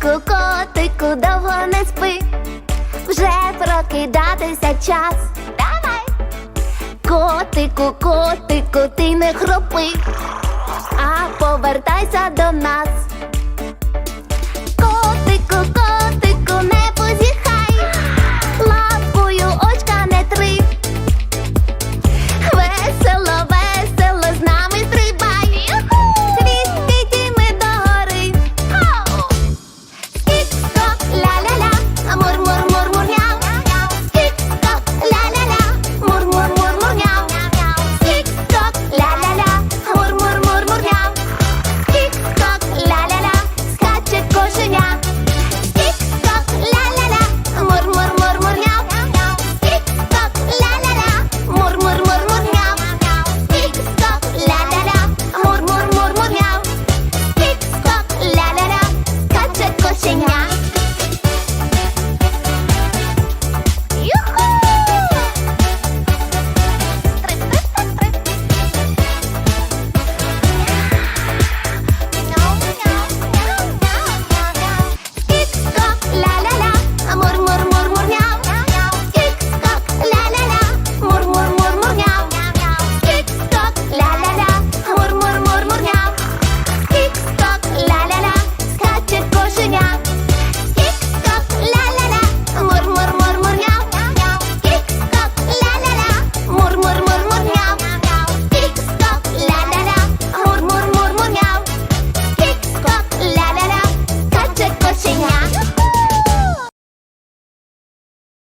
Котику, котику, довго не спи, вже прокидатися час. Давай, котику, котику, ти не хропи, а повертайся до нас.